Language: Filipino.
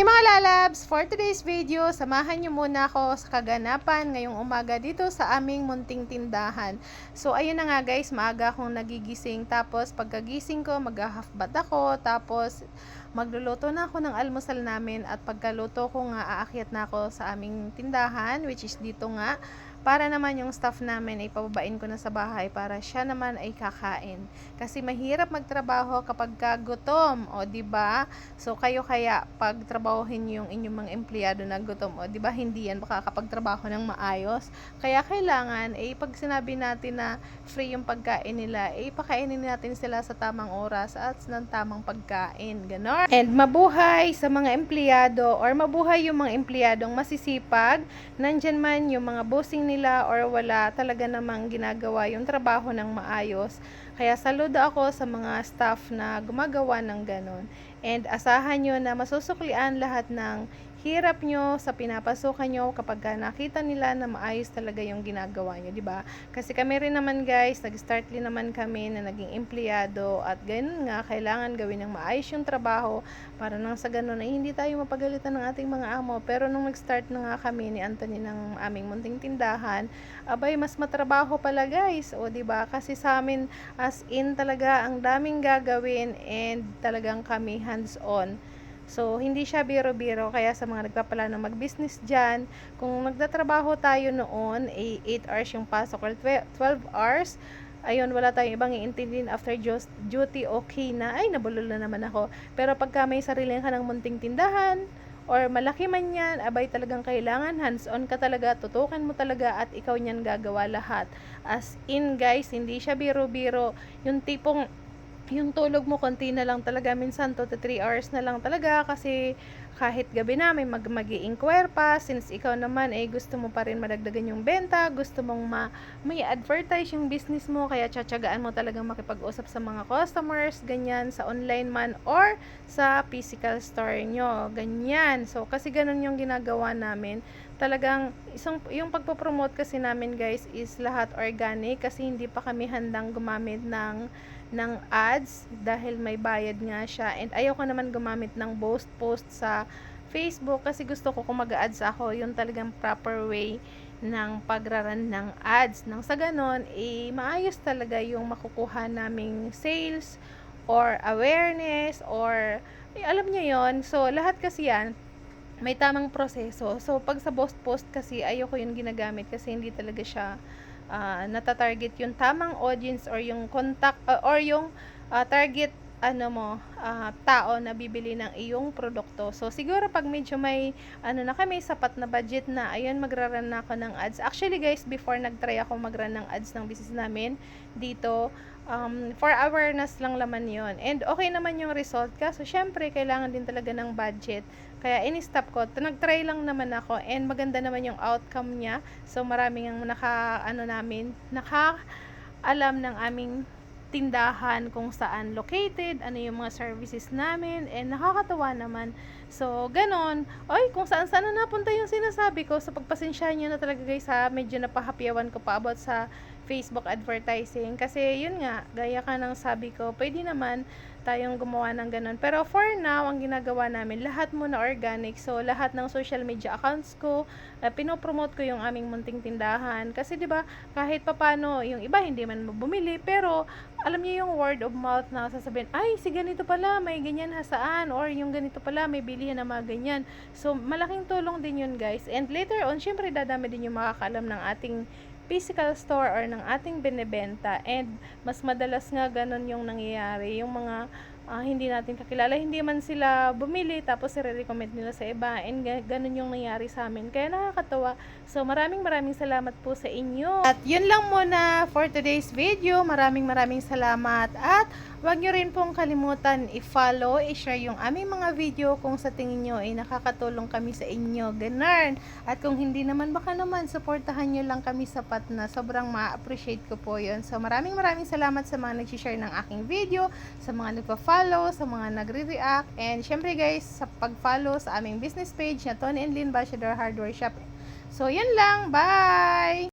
Hi mga lalabs! For today's video, samahan nyo muna ako sa kaganapan ngayong umaga dito sa aming munting tindahan. So ayun na nga guys, maaga akong nagigising. Tapos pagkagising ko, mag-half bath ako. Tapos magluluto na ako ng almusal namin. At pagkaluto ko nga, aakyat na ako sa aming tindahan, which is dito nga. Para naman yung staff namin ay pababain ko na sa bahay para siya naman ay kakain. Kasi mahirap magtrabaho kapag kagutom, o di ba? So kayo kaya pag trabahohin yung inyong mga empleyado na gutom, o di ba hindi yan makakapagtrabaho ng maayos. Kaya kailangan eh pag sinabi natin na free yung pagkain nila, eh pakainin natin sila sa tamang oras at ng tamang pagkain. Ganon. And mabuhay sa mga empleyado or mabuhay yung mga empleyadong masisipag. Nandyan man yung mga bossing nila or wala talaga namang ginagawa yung trabaho ng maayos. Kaya saludo ako sa mga staff na gumagawa ng ganon. And asahan nyo na masusuklian lahat ng hirap nyo sa pinapasukan nyo kapag ka nakita nila na maayos talaga yung ginagawa nyo, di ba? Kasi kami rin naman guys, nag-start din naman kami na naging empleyado at ganun nga, kailangan gawin ng maayos yung trabaho para nang sa ganun ay hindi tayo mapagalitan ng ating mga amo. Pero nung nag-start na nga kami ni Anthony ng aming munting tindahan, abay mas matrabaho pala guys, o di ba? Kasi sa amin as in talaga ang daming gagawin and talagang kami hands-on. So, hindi siya biro-biro. Kaya sa mga nagpaplano mag-business dyan, kung nagtatrabaho tayo noon, eh, 8 hours yung pasok or 12 hours, ayun, wala tayong ibang iintindihin after just duty, okay na. Ay, nabulol na naman ako. Pero pagka may sarili ka ng munting tindahan, or malaki man yan, abay talagang kailangan, hands-on ka talaga, tutukan mo talaga, at ikaw niyan gagawa lahat. As in, guys, hindi siya biro-biro. Yung tipong, yung tulog mo konti na lang talaga. Minsan 2 to 3 hours na lang talaga kasi kahit gabi na may mag mag-i-inquire pa. Since ikaw naman ay eh, gusto mo pa rin madagdagan yung benta gusto mong ma may advertise yung business mo kaya tsatsagaan mo talagang makipag-usap sa mga customers ganyan sa online man or sa physical store nyo ganyan. So kasi ganun yung ginagawa namin. Talagang isang yung pagpo-promote kasi namin guys is lahat organic kasi hindi pa kami handang gumamit ng ng ads dahil may bayad nga siya. And ayaw ko naman gumamit ng post post sa Facebook kasi gusto ko kung mag-ads ako yung talagang proper way ng pagraran ng ads. Nang sa ganon eh maayos talaga yung makukuha naming sales or awareness or eh, alam niyo yon so lahat kasi yan may tamang proseso. So pag sa post post kasi ayoko yung ginagamit kasi hindi talaga siya uh, nata-target yung tamang audience or yung contact uh, or yung uh, target ano mo, uh, tao na bibili ng iyong produkto. So, siguro pag medyo may, ano na kami, sapat na budget na, ayun, magraran na ako ng ads. Actually, guys, before nagtry ako magran ng ads ng business namin, dito, um, for awareness lang laman yon And okay naman yung result ka. So, syempre, kailangan din talaga ng budget. Kaya, in-stop ko. Nag-try lang naman ako. And maganda naman yung outcome niya. So, maraming ang naka, ano namin, naka alam ng aming tindahan kung saan located, ano yung mga services namin, and nakakatawa naman. So, ganon. Oy, kung saan saan na napunta yung sinasabi ko, so pagpasensya nyo na talaga guys ha, medyo napahapyawan ko pa about sa Facebook advertising. Kasi yun nga, gaya ka ng sabi ko, pwede naman tayong gumawa ng ganun. Pero for now, ang ginagawa namin, lahat muna organic. So, lahat ng social media accounts ko, uh, pinopromote ko yung aming munting tindahan. Kasi 'di ba kahit papano, yung iba hindi man bumili, pero alam niyo yung word of mouth na sasabihin, ay, si ganito pala, may ganyan hasaan, or yung ganito pala, may bilihan na mga ganyan. So, malaking tulong din yun, guys. And later on, syempre, dadami din yung makakalam ng ating physical store or ng ating binebenta and mas madalas nga ganun yung nangyayari. Yung mga uh, hindi natin kakilala hindi man sila bumili tapos i-recommend nila sa iba and ganun yung nangyari sa amin. Kaya nakakatawa. So maraming maraming salamat po sa inyo. At yun lang muna for today's video. Maraming maraming salamat. At Huwag nyo rin pong kalimutan i-follow, i-share yung aming mga video kung sa tingin nyo ay nakakatulong kami sa inyo. Ganun. At kung hindi naman, baka naman, supportahan nyo lang kami sapat na. Sobrang ma-appreciate ko po yun. So, maraming maraming salamat sa mga nag-share ng aking video, sa mga nagpa-follow, sa mga nagre-react. And syempre guys, sa pag-follow sa aming business page na Tony and Lynn Bachelor Hardware Shop. So, yan lang. Bye!